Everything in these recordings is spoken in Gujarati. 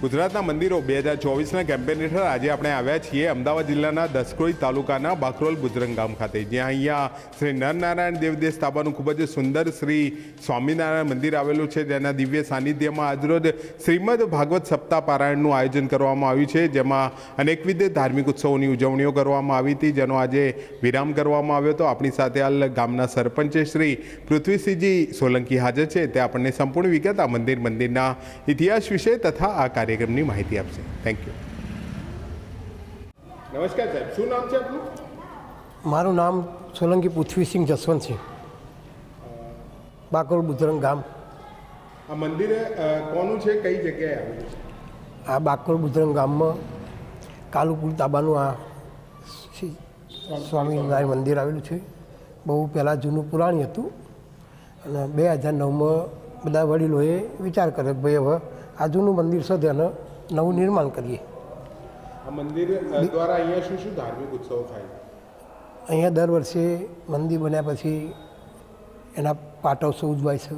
ગુજરાતના મંદિરો બે હજાર ચોવીસના કેમ્પેન હેઠળ આજે આપણે આવ્યા છીએ. અમદાવાદ જિલ્લાના દસકોઈ તાલુકાના બાકરોલ બુજરંગ ગામ ખાતે, જ્યાં અહીંયા શ્રી નરનારાયણ દેવદેવ સ્થાપવાનું ખૂબ જ સુંદર શ્રી સ્વામિનારાયણ મંદિર આવેલું છે. જેના દિવ્ય સાનિધ્યમાં આજરોજ શ્રીમદ ભાગવત સપ્તાહ પારાયણનું આયોજન કરવામાં આવ્યું છે. જેમાં અનેકવિધ ધાર્મિક ઉત્સવોની ઉજવણીઓ કરવામાં આવી હતી. જેનો આજે વિરામ કરવામાં આવ્યો હતો. આપણી સાથે હાલ ગામના સરપંચ શ્રી પૃથ્વીસિંહજી સોલંકી હાજર છે. તે આપણને સંપૂર્ણ વિગત આ મંદિર મંદિરના ઇતિહાસ વિશે તથા આ કાર્યક્રમની માહિતી આપશે. થેન્ક યુ નમસ્કાર સાહેબ શું નામ છે આપનું? મારું નામ સોલંકી પૃથ્વીસિંહ છે. બાકોર બુધરંગ ગામ. આ મંદિર કોનું છે કઈ જગ્યાએ આવ્યું છે? આ બાકોર બુધરંગ ગામમાં કાલુપુર તાબાનું આ સ્વામિનારાયણ મંદિર આવેલું છે. બહુ પહેલાં જૂનું પુરાણી હતું અને બે હજાર નવમાં બધા વડીલોએ વિચાર કર્યો કે ભાઈ હવે આ જૂનું મંદિર છે તેને નવું નિર્માણ કરીએ. આ મંદિર દ્વારા અહીંયા શું શું ધાર્મિક ઉત્સવ થાય? અહીંયા દર વર્ષે મંદિર બન્યા પછી એના પાટોત્સવ ઉજવાય છે.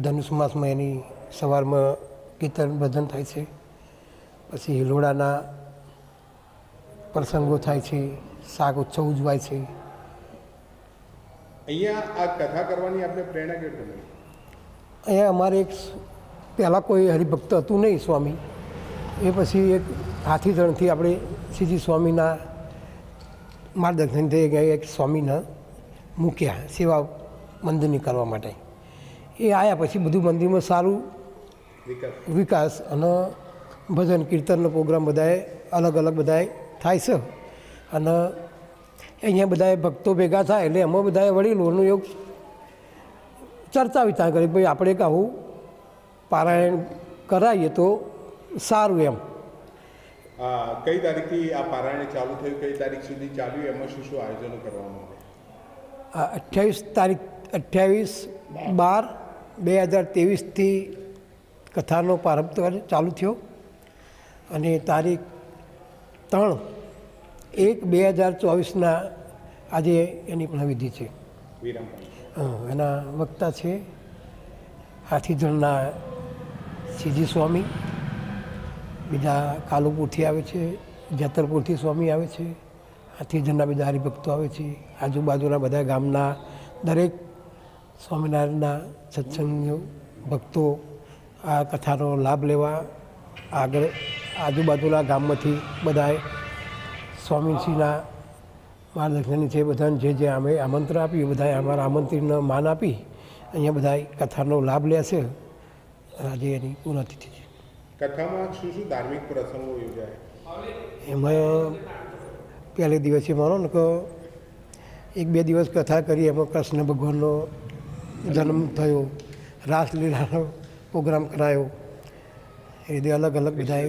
ધનુષ માસમાં એની સવારમાં કીર્તન ભજન થાય છે. પછી હિલોડાના પ્રસંગો થાય છે. શાક ઉત્સવ ઉજવાય છે. અહીંયા આ કથા કરવાની આપણે પ્રેરણા કેવી મળી? અહીંયા અમારે એક પહેલાં કોઈ હરિભક્ત હતું નહીં સ્વામી. એ પછી એક હાથીધણથી આપણે શ્રીજી સ્વામીના માર્ગદર્શનથી ગયા એક સ્વામીને મૂક્યા સેવા મંદિરની કરવા માટે. એ આવ્યા પછી બધું મંદિરમાં સારું વિકાસ. વિકાસ અને ભજન કીર્તનનો પ્રોગ્રામ બધાએ અલગ અલગ બધાએ થાય છે. અને અહીંયા બધાએ ભક્તો ભેગા થાય એટલે એમાં બધાએ વડીલોનું એવું ચર્ચા વિચાર કરી ભાઈ આપણે એક આવું પારાયણ કરાવીએ તો સારું એમ. કઈ તારીખથી આ પારાયણ ચાલુ થયું? કઈ તારીખ સુધી ચાલ્યું? એમાં શું શું આયોજનો કરવામાં આવે આ અઠ્યાવીસ તારીખ અઠ્યાવીસ બાર બે હજાર ત્રેવીસથી કથાનો પ્રારંભ ચાલુ થયો. અને તારીખ ત્રણ એક બે હજાર ચોવીસના આજે એની પણ વિધિ છે. વિરામ એના વક્તા છે હાથીધણના સીજી સ્વામી. બીજા કાલુપુરથી આવે છે, જતરપુરથી સ્વામી આવે છે હાથીધણના બીજા હરિભક્તો આવે છે. આજુબાજુના બધા ગામના દરેક સ્વામિનારાયણના સત્સંગ ભક્તો આ કથાનો લાભ લેવા આગળ આજુબાજુના ગામમાંથી બધાએ સ્વામીશ્રીના માર્ગદર્શનની છે બધાને જે જે અમે આમંત્રણ આપ્યું એ બધાએ અમારા આમંત્રણને માન આપી અહીંયા બધા કથાનો લાભ લે છે. આજે એની પૂર્ણતિથિ છે. કથામાં શું શું ધાર્મિક પ્રસંગો યોજાય? એમાં પહેલે દિવસે માનો ને કે એક બે દિવસ કથા કરી એમાં કૃષ્ણ ભગવાનનો જન્મ થયો રાસલીલાનો પ્રોગ્રામ કરાયો. એ રીતે અલગ અલગ બધાએ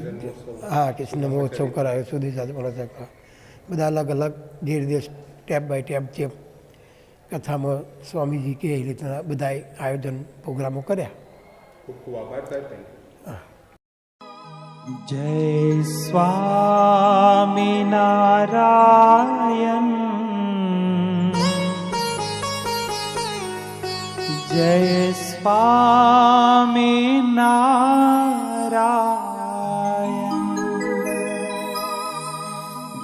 હા કૃષ્ણ મહોત્સવ કરાયો સુધી સાથે મહોત્સવ બધા અલગ અલગ ધીરે ધીરે સ્ટેપ બાય સ્ટેપ જે કથામાં સ્વામીજી કે એ રીતના બધાએ આયોજન પ્રોગ્રામો કર્યા. ખૂબ ખૂબ આભાર જય સ્વા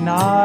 not.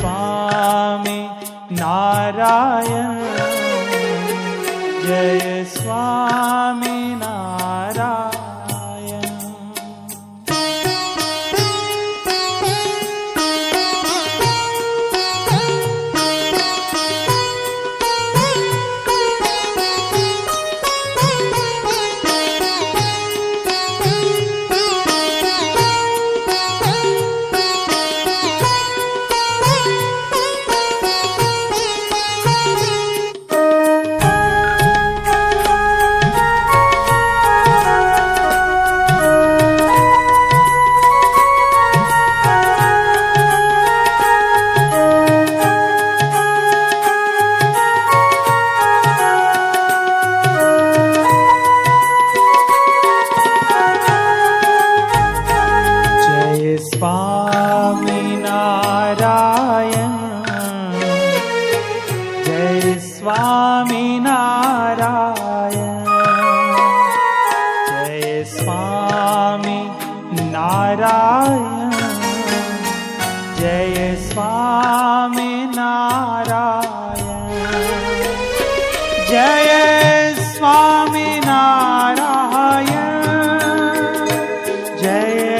स्वामी नारायण जय स्वामी स्वामी नारायण जय स्वामी नारायण जय स्वामी नारायण जय